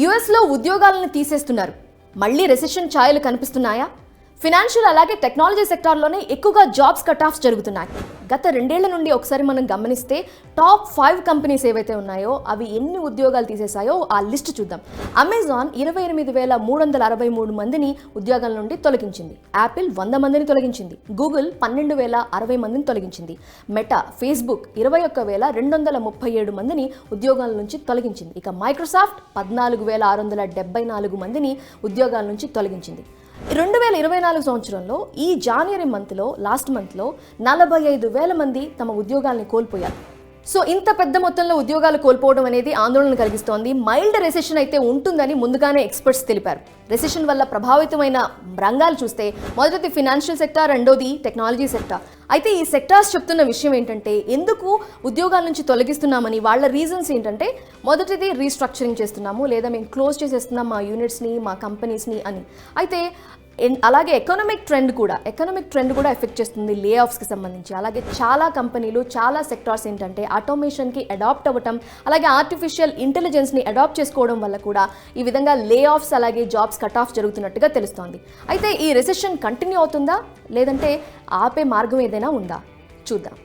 యుఎస్లో ఉద్యోగాలను తీసేస్తున్నారు. మళ్ళీ రెసెషన్ ఛాయలు కనిపిస్తున్నాయా? ఫినాన్షియల్ అలాగే టెక్నాలజీ సెక్టార్లోనే ఎక్కువగా జాబ్స్ కట్ ఆఫ్స్ జరుగుతున్నాయి. గత రెండేళ్ళ నుండి ఒకసారి మనం గమనిస్తే టాప్ ఫైవ్ కంపెనీస్ ఏవైతే ఉన్నాయో అవి ఎన్ని ఉద్యోగాలు తీసేశాయో ఆ లిస్ట్ చూద్దాం. అమెజాన్ ఇరవై ఎనిమిది వేల మూడు వందల అరవై మూడు మందిని ఉద్యోగాల నుండి తొలగించింది. యాపిల్ వంద మందిని తొలగించింది. గూగుల్ పన్నెండు వేల అరవై మందిని తొలగించింది. మెటా ఫేస్బుక్ ఇరవై ఒక్క వేల రెండు వందల ముప్పై ఏడు మందిని ఉద్యోగాల నుంచి తొలగించింది. ఇక మైక్రోసాఫ్ట్ పద్నాలుగు వేల ఆరు వందల డెబ్బై నాలుగు మందిని ఉద్యోగాల నుంచి తొలగించింది. రెండు వేల ఇరవై నాలుగు సంవత్సరంలో ఈ జనవరి మంత్లో లాస్ట్ మంత్లో నలభై ఐదు వేల మంది తమ ఉద్యోగాల్ని కోల్పోయారు. సో ఇంత పెద్ద మొత్తంలో ఉద్యోగాలు కోల్పోవడం అనేది ఆందోళన కలిగిస్తోంది. మైల్డ్ రెసెషన్ అయితే ఉంటుందని ముందుగానే ఎక్స్పర్ట్స్ తెలిపారు. రెసెషన్ వల్ల ప్రభావితమైన రంగాలు చూస్తే మొదటిది ఫినాన్షియల్ సెక్టార్ రెండోది టెక్నాలజీ సెక్టార్ అయితే ఈ సెక్టార్స్ చెప్తున్న విషయం ఏంటంటే ఎందుకు ఉద్యోగాల నుంచి తొలగిస్తున్నామని వాళ్ళ రీజన్స్ ఏంటంటే మొదటిది రీస్ట్రక్చరింగ్ చేస్తున్నాము లేదా మేము క్లోజ్ చేసేస్తున్నాం మా యూనిట్స్ని మా కంపెనీస్ని అని. అయితే అలాగే ఎకనామిక్ ట్రెండ్ కూడా ఎకనామిక్ ట్రెండ్ కూడా ఎఫెక్ట్ చేస్తుంది లే ఆఫ్స్కి సంబంధించి. అలాగే చాలా కంపెనీలు చాలా సెక్టార్స్ ఏంటంటే ఆటోమేషన్కి అడాప్ట్ అవ్వటం అలాగే ఆర్టిఫిషియల్ ఇంటెలిజెన్స్ని అడాప్ట్ చేసుకోవడం వల్ల కూడా ఈ విధంగా లే ఆఫ్స్ అలాగే జాబ్స్ కట్ ఆఫ్ జరుగుతున్నట్టుగా తెలుస్తోంది. అయితే ఈ రిసెషన్ కంటిన్యూ అవుతుందా? లేదంటే ఆపే మార్గం ఏదైనా ఉందా? చూద్దాం.